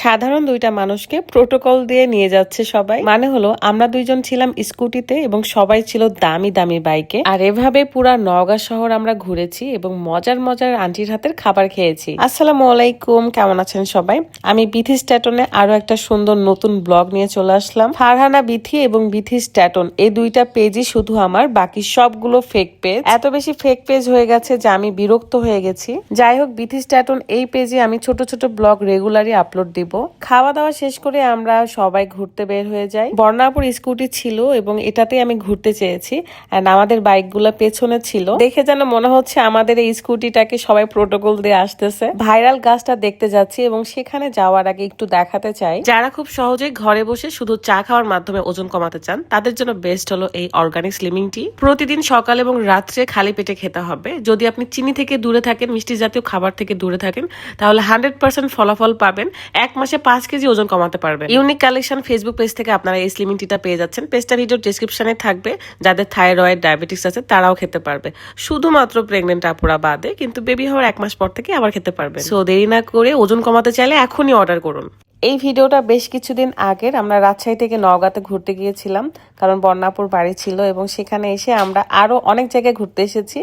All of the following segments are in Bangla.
সাধারণ দুইটা মানুষকে প্রোটোকল দিয়ে নিয়ে যাচ্ছে সবাই। মানে হলো, আমরা দুইজন ছিলাম স্কুটিতে এবং সবাই ছিল দামি দামি বাইকে। আর এভাবে পুরা নওগাঁ শহর আমরা ঘুরেছি এবং মজার মজার আন্টির হাতের খাবার খেয়েছি। আসসালামু আলাইকুম, কেমন আছেন সবাই? আমি বিথি স্ট্যাটনে আরও একটা সুন্দর নতুন ব্লগ নিয়ে চলে আসলাম। ফারহানা, বিথি এবং বিথি স্ট্যাটন, এই দুইটা পেজই শুধু আমার, বাকি সবগুলো ফেক পেজ এত বেশি ফেক পেজ হয়ে গেছে যে আমি বিরক্ত হয়ে গেছি। যাই হোক, বিথি স্ট্যাটন, এই পেজে আমি ছোট ছোট ব্লগ রেগুলারই আপলোড দিব। খাওয়া দাওয়া শেষ করে আমরা সবাই ঘুরতে বের হয়ে যাই। বর্ণাপুর স্কুটি ছিল এবং এটাতে আমি ঘুরতে চেয়েছি অ্যান্ড আমাদের বাইকগুলো পেছনে ছিল। দেখে যেন মনে হচ্ছে আমাদের এই স্কুটিটাকে সবাই প্রোটোকল দিয়ে আসতেছে। ভাইরাল গাছটা দেখতে যাচ্ছি এবং সেখানে যাওয়ার আগে একটু দেখাতে চাই। যারা খুব সহজেই ঘরে বসে শুধু চা খাওয়ার মাধ্যমে ওজন কমাতে চান, তাদের জন্য বেস্ট হলো এই অর্গানিক স্লিমিং টি প্রতিদিন সকাল এবং রাত্রে খালি পেটে খেতে হবে। যদি আপনি চিনি থেকে দূরে থাকেন, মিষ্টি জাতীয় খাবার থেকে দূরে থাকেন, তাহলে হান্ড্রেড পার্সেন্ট ফলাফল পাবেন। এক মাসে পাঁচ কেজি ওজন কমাতে পারবে ইউনিক কালেকশন ফেসবুক পেজ থেকে আপনারা এই স্লিমিং টিটা পেয়ে যাচ্ছেন। পেজটা ভিডিও ডিসক্রিপশনে থাকবে। যাদের থাইরয়েড ডায়াবেটিস আছে, তারাও খেতে পারবে। শুধুমাত্র প্রেগনেন্ট আপুরা বাদে, কিন্তু বেবি হওয়ার এক মাস পর থেকে আবার খেতে পারবে সো দেরি না করে ওজন কমাতে চাইলে এখনই অর্ডার করুন। এই ভিডিওটা বেশ কিছুদিন আগের। আমরা রাজশাহী থেকে নওগাঁতে ঘুরতে গিয়েছিলাম, কারণ বর্ণাপুর বাড়ি ছিল এবং সেখানে এসে আমরা আরও অনেক জায়গায় ঘুরতে এসেছি।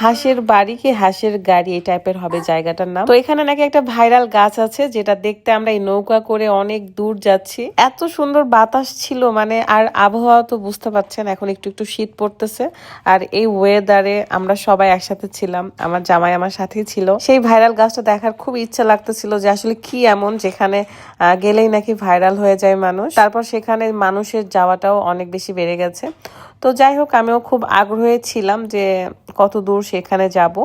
হাঁসের বাড়ি কি হাঁসের গাড়ি, এই টাইপের হবে জায়গাটার নাম। তো এখানে নাকি একটা ভাইরাল গাছ আছে, যেটা দেখতে আমরা এই নৌকা করে অনেক দূর যাচ্ছি। এত সুন্দর বাতাস ছিল মানে আর আবহাওয়া তো বুঝতে পারছেন এখন একটু একটু শীত পড়তেছে। আর এই ওয়েদারে আমরা সবাই একসাথে ছিলাম, আমার জামাই আমার সাথেই ছিল। সেই ভাইরাল গাছটা দেখার খুব ইচ্ছা লাগতেছিল যে আসলে কি এমন, যেখানে গেলেই নাকি ভাইরাল হয়ে যায় মানুষ। তারপর সেখানে মানুষের যাওয়াটাও অনেক বেশি বেড়ে গেছে। তো যাই হোক, আমিও খুব আগ্রহে ছিলাম যে কত দূর সেখানে যাব।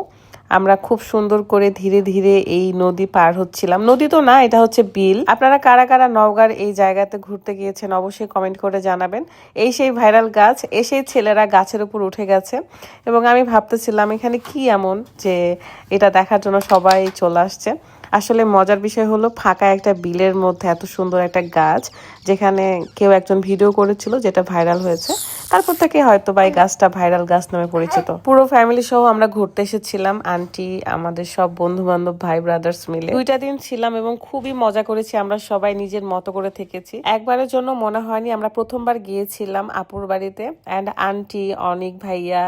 আমরা খুব সুন্দর করে ধীরে ধীরে এই নদী পার হচ্ছিলাম। নদী তো না, এটা হচ্ছে বিল। আপনারা কারা কারা নওগাঁর এই জায়গাতে ঘুরতে গিয়েছেন অবশ্যই কমেন্ট করে জানাবেন। এই সেই ভাইরাল গাছ এসেই ছেলেরা গাছের উপর উঠে গেছে। এবং আমি ভাবতেছিলাম, এখানে কি এমন যে এটা দেখার জন্য সবাই চলে আসছে। আসলে মজার বিষয় হলো ফাঁকা একটা বিলের মধ্যে এত সুন্দর একটা গাছ, যেখানে কেউ একজন ভিডিও করেছিল যেটা ভাইরাল হয়েছে। তারপর থেকে হয়তো বা এই গাছটা ভাইরাল গাছ নামে পরিচিত। পুরো ফ্যামিলি সহ আমরা ঘুরতে এসেছিলাম আন্টি আমাদের সব বন্ধু বান্ধব ভাই ব্রাদার্স মিলে। দুইটা দিন ছিলাম এবং খুবই মজা করেছি, আমরা সবাই নিজের মতো করে থেকেছি। একবারের জন্য মনে হয়নি, আমরা প্রথমবার গিয়েছিলাম আপুর বাড়িতে। অ্যান্ড আন্টি অনিক ভাইয়া,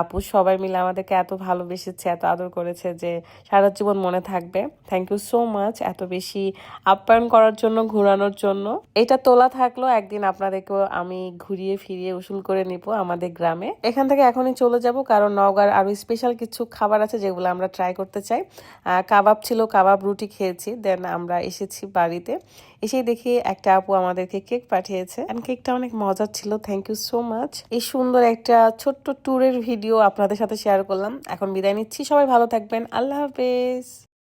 আপু সবাই মিলে আমাদেরকে এত ভালোবেসেছে, এত আদর করেছে যে সারা জীবন মনে থাকবে। থ্যাংক ইউ সো মাচ এত বেশি আপ্যায়ন করার জন্য, ঘোরানোর জন্য। এটা তোলা থাকল, একদিন আপনাদেরকেও আমি ঘুরিয়ে ফিরিয়ে উসুল করে নিব আমাদের গ্রামে। এখান থেকে এখনই চলে যাব, কারণ নওগাঁর আরও স্পেশাল কিছু খাবার আছে যেগুলো আমরা ট্রাই করতে চাই। কাবাব ছিল, কাবাব রুটি খেয়েছি দেন আমরা এসেছি বাড়িতে। এসেই দেখি একটা আপু আমাদেরকে কেক পাঠিয়েছে। এন্ড কেকটা অনেক মজার ছিল থ্যাংক ইউ সো মাচ এই সুন্দর একটা ছোট্ট ট্যুরের ভিডিও আপনাদের সাথে শেয়ার করলাম। এখন বিদায় নিচ্ছি, সবাই ভালো থাকবেন, আল্লাহ হাফেজ।